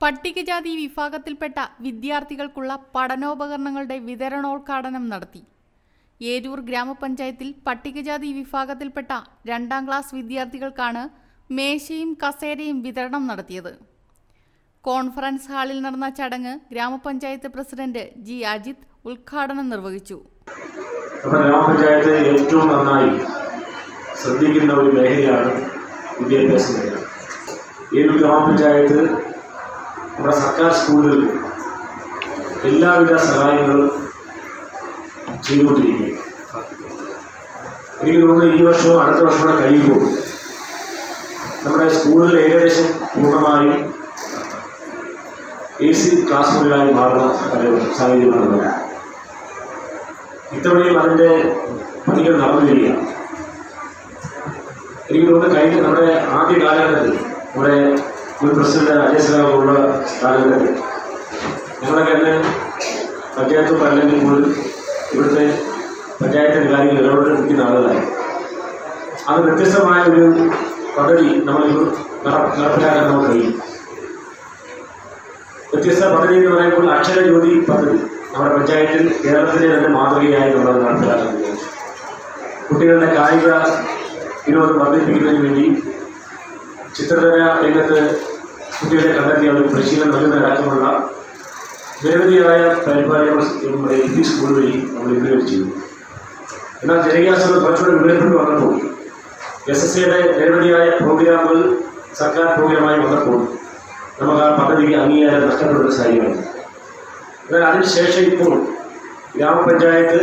പട്ടികജാതി വിഭാഗത്തിൽപ്പെട്ട വിദ്യാർത്ഥികൾക്കുള്ള പഠനോപകരണങ്ങളുടെ വിതരണോദ്ഘാടനം നടത്തി. ഏരൂർ ഗ്രാമപഞ്ചായത്തിൽ പട്ടികജാതി വിഭാഗത്തിൽപ്പെട്ട രണ്ടാം ക്ലാസ് വിദ്യാർത്ഥികൾക്കാണ് മേശയും കസേരയും വിതരണം നടത്തിയത്. കോൺഫറൻസ് ഹാളിൽ നടന്ന ചടങ്ങ് ഗ്രാമപഞ്ചായത്ത് പ്രസിഡന്റ് ജി അജിത് ഉദ്ഘാടനം നിർവഹിച്ചു. ഗ്രാമപഞ്ചായത്ത് ഏറ്റവും നന്നായി ശ്രദ്ധിക്കുന്ന ഒരു മേഖലയാണ് വിദ്യാഭ്യാസ മേഖല. ഈ ഗ്രാമപഞ്ചായത്ത് നമ്മുടെ സർക്കാർ സ്കൂളുകളിൽ എല്ലാവിധ സഹായങ്ങളും ചെയ്തുകൊണ്ടിരിക്കുകയാണ്. എനിക്ക് തോന്നുന്നു ഈ വർഷവും അടുത്ത വർഷം കൂടെ കഴിയുമ്പോൾ നമ്മുടെ സ്കൂളിൽ ഏകദേശം പൂർണമായും എ സി ക്ലാസ് മുറികളായി മാറുന്ന സാഹചര്യമാണ്. ഇത്തവണയും അതിന്റെ പണികൾ നടന്നു വരികയാണ് എനിക്ക് തോന്നുന്നു കഴിഞ്ഞ നമ്മുടെ ആദ്യ കാലഘട്ടത്തിൽ നമ്മുടെ മുൻ പ്രസിഡന്റ് അജയ് എന്നെ കാലഘട്ടത്തിൽ ഞങ്ങളൊക്കെ തന്നെ പഞ്ചായത്ത് അല്ലെങ്കിൽ പോലും ഇവിടുത്തെ പഞ്ചായത്തിന്റെ കാര്യങ്ങൾ ഇടപെട്ടിരിക്കുന്ന ആളുകളായി അത് വ്യത്യസ്തമായ ഒരു പദ്ധതി നമ്മൾ നട- നടപ്പിലാക്കാൻ നമുക്ക് കഴിയും. വ്യത്യസ്ത പദ്ധതി എന്ന് പറയുമ്പോൾ അക്ഷര ജ്യോതി പദ്ധതി. നമ്മുടെ പഞ്ചായത്തിൽ കേരളത്തിലെ തന്നെ മാതൃകയായി നമ്മൾ നടപ്പിലാക്കാൻ കുട്ടികളുടെ കായിക വിനോദം വർദ്ധിപ്പിക്കുന്നതിന് വേണ്ടി ചിത്രരചന രംഗത്ത് കുട്ടികളെ കണ്ടെത്തി അവർക്ക് പരിശീലനം നൽകുന്നതടക്കമുള്ള നിരവധിയായ പരിപാടികൾ നമ്മുടെ എൽ പി സ്കൂൾ നമ്മൾ ഇംപ്ലിമെന്റ് ചെയ്തു. എന്നാൽ ജനകീയാസനം കുറച്ചുകൂടെ വിവരപ്പെട്ട് വന്നപ്പോൾ എസ് എസ് സിയുടെ നിരവധിയായ പ്രോഗ്രാമുകൾ സർക്കാർ പ്രോഗ്രാമായി വന്നപ്പോൾ നമുക്ക് ആ പദ്ധതിക്ക് അംഗീകാരം നഷ്ടപ്പെടുന്ന സാഹചര്യമാണ് എന്നാൽ അതിനുശേഷം ഇപ്പോൾ ഗ്രാമപഞ്ചായത്ത്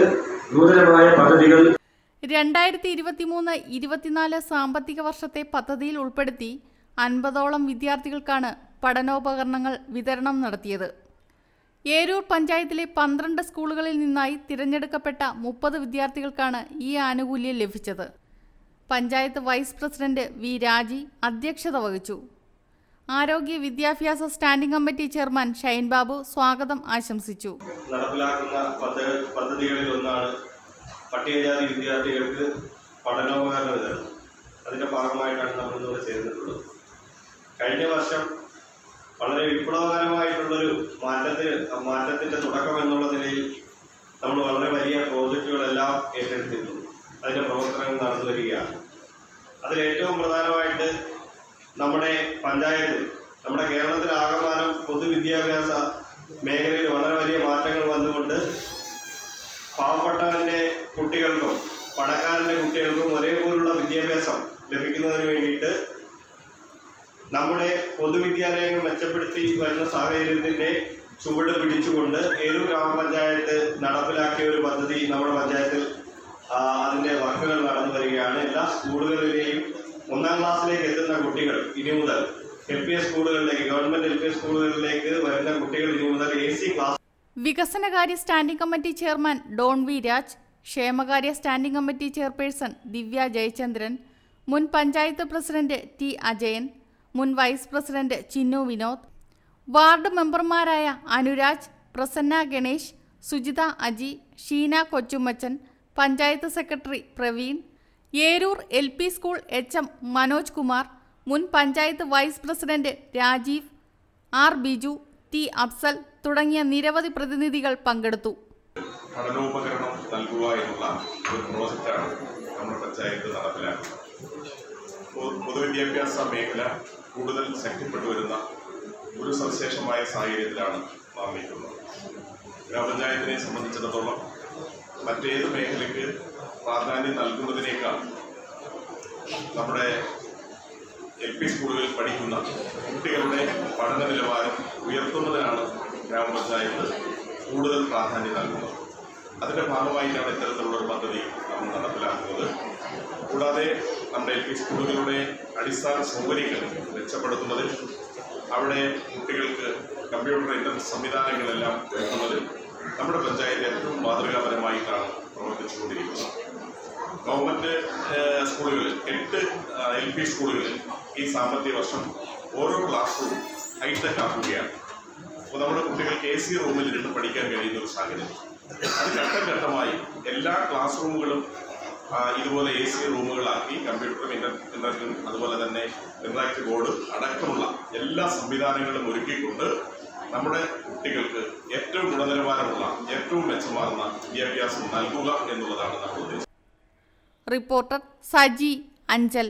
നൂതനമായ പദ്ധതികൾ രണ്ടായിരത്തി ഇരുപത്തി മൂന്ന് ഇരുപത്തിനാല് സാമ്പത്തിക വർഷത്തെ പദ്ധതിയിൽ ഉൾപ്പെടുത്തി അൻപതോളം വിദ്യാർത്ഥികൾക്കാണ് പഠനോപകരണങ്ങൾ വിതരണം നടത്തിയത്. ഏരൂർ പഞ്ചായത്തിലെ പന്ത്രണ്ട് സ്കൂളുകളിൽ നിന്നായി തിരഞ്ഞെടുക്കപ്പെട്ട മുപ്പത് വിദ്യാർത്ഥികൾക്കാണ് ഈ ആനുകൂല്യം ലഭിച്ചത്. പഞ്ചായത്ത് വൈസ് പ്രസിഡന്റ് വി രാജി അധ്യക്ഷത വഹിച്ചു. ആരോഗ്യ വിദ്യാഭ്യാസ standing committee chairman Shine Babu സ്വാഗതം ആശംസിച്ചു. നടപ്പിലാക്കുന്ന പദ്ധ- പദ്ധതികളിൽ ഒന്നാണ് പട്ടികജാതി വിദ്യാർത്ഥികൾക്ക് പഠനോപകരണ വിതരണം. അതിന്റെ ഭാഗമായിട്ടാണ് നമ്മൾ ഇന്നിവിടെ ചേർന്നിട്ടുള്ളത് കഴിഞ്ഞ വർഷം വളരെ വിപ്ലവകരമായിട്ടുള്ളൊരു മാറ്റത്തിന് മാറ്റത്തിന്റെ തുടക്കം എന്നുള്ള നിലയിൽ നമ്മൾ വളരെ വലിയ പ്രോജക്റ്റുകളെല്ലാം ഏറ്റെടുത്തിട്ടുണ്ട് അതിന്റെ പ്രവർത്തനങ്ങൾ നടന്നു വരികയാണ്. അതിൽ ഏറ്റവും പ്രധാനമായിട്ട് നമ്മുടെ പഞ്ചായത്ത് നമ്മുടെ കേരളത്തിലാകമാനം പൊതുവിദ്യാഭ്യാസ മേഖലയിൽ വളരെ വലിയ മാറ്റങ്ങൾ വന്നുകൊണ്ട് പാവപ്പെട്ടവന്റെ കുട്ടികൾക്കും പണക്കാരന്റെ കുട്ടികൾക്കും ഒരേപോലുള്ള വിദ്യാഭ്യാസം ലഭിക്കുന്നതിന് വേണ്ടിയിട്ട് നമ്മുടെ പൊതുവിദ്യാലയങ്ങൾ മെച്ചപ്പെടുത്തി വരുന്ന സാഹചര്യത്തിന്റെ ചുവട് പിടിച്ചുകൊണ്ട് ഏരൂർ ഗ്രാമപഞ്ചായത്ത് നടപ്പിലാക്കിയ ഒരു പദ്ധതി നമ്മുടെ പഞ്ചായത്തിൽ അതിന്റെ വർക്കുകൾ നടന്നു വരികയാണ്. എല്ലാ സ്കൂളുകളിലെയും ഒന്നാം ക്ലാസ്സിലേക്ക് എത്തുന്ന കുട്ടികൾ ഇനി മുതൽ എൽ പി എസ് സ്കൂളുകളിലേക്ക് ഗവൺമെന്റ് എൽ പി എസ് സ്കൂളുകളിലേക്ക് വരുന്ന കുട്ടികൾ ഇനി മുതൽ എ സി ക്ലാസ് വികസനകാര്യ standing committee chairman Don V Raj ക്ഷേമകാര്യ standing committee chairperson Divya Jayachandran മുൻ പഞ്ചായത്ത് പ്രസിഡന്റ് ടി അജയൻ മുൻ vice president Chinnu Vinod ward മെമ്പർമാരായ Anuraj Prasanna Ganesh Sujitha Aji Sheena Kochumachan panchayat secretary Praveen Eroor L P school H M Manoj Kumar മുൻ panchayat vice president Rajeev R Biju T Afsal തുടങ്ങിയ നിരവധി പ്രതിനിധികൾ പങ്കെടുത്തു. പൊതുവിദ്യാഭ്യാസ മേഖല കൂടുതൽ ശക്തിപ്പെട്ടു വരുന്ന ഒരു സവിശേഷമായ സാഹചര്യത്തിലാണ് നാം നിൽക്കുന്നത്. ഗ്രാമപഞ്ചായത്തിനെ സംബന്ധിച്ചിടത്തോളം മറ്റേത് മേഖലയ്ക്ക് പ്രാധാന്യം നൽകുന്നതിനേക്കാൾ നമ്മുടെ എൽ പി സ്കൂളുകളിൽ പഠിക്കുന്ന കുട്ടികളുടെ പഠന നിലവാരം ഉയർത്തുന്നതിനാണ് ഗ്രാമപഞ്ചായത്ത് കൂടുതൽ പ്രാധാന്യം നൽകുന്നത്. അതിന്റെ ഭാഗമായിട്ടാണ് ഇത്തരത്തിലുള്ള ഒരു പദ്ധതി നമ്മൾ നടപ്പിലാക്കുന്നത്. കൂടാതെ നമ്മുടെ എൽ പി സ്കൂളുകളുടെ അടിസ്ഥാന സൗകര്യങ്ങൾ മെച്ചപ്പെടുത്തുന്നതിൽ അവിടെ കുട്ടികൾക്ക് കമ്പ്യൂട്ടർ ഇന്റർനെറ്റ് സംവിധാനങ്ങളെല്ലാം ഒരുക്കുന്നതിൽ നമ്മുടെ പഞ്ചായത്ത് ഏറ്റവും മാതൃകാപരമായിട്ടാണ് പ്രവർത്തിച്ചുകൊണ്ടിരിക്കുന്നത്. ഗവൺമെന്റ് സ്കൂളുകളിൽ എട്ട് എൽ പി സ്കൂളുകളിൽ ഈ സാമ്പത്തിക വർഷം ഓരോ ക്ലാസ് റൂം ഹൈടെക് ആക്കുകയാണ്. അപ്പോൾ നമ്മുടെ കുട്ടികൾക്ക് എ സി റൂമിൽ ഇരുന്ന് പഠിക്കാൻ കഴിയുന്ന ഒരു സാഹചര്യം. അത് ഘട്ടം ഘട്ടമായി എല്ലാ ക്ലാസ് റൂമുകളും ഇതുപോലെ എ സി റൂമുകളാക്കി കമ്പ്യൂട്ടറും ഇന്റർനെറ്റും അതുപോലെ തന്നെ ഇന്ററാക്ട് ബോർഡ് അടക്കമുള്ള എല്ലാ സംവിധാനങ്ങളും ഒരുക്കിക്കൊണ്ട് നമ്മുടെ കുട്ടികൾക്ക് ഏറ്റവും ഗുണനിലവാരമുള്ള ഏറ്റവും മെച്ചമാർന്ന വിദ്യാഭ്യാസം നൽകുക എന്നുള്ളതാണ് നമ്മൾ ഉദ്ദേശം. റിപ്പോർട്ടർ സജി അഞ്ചൽ.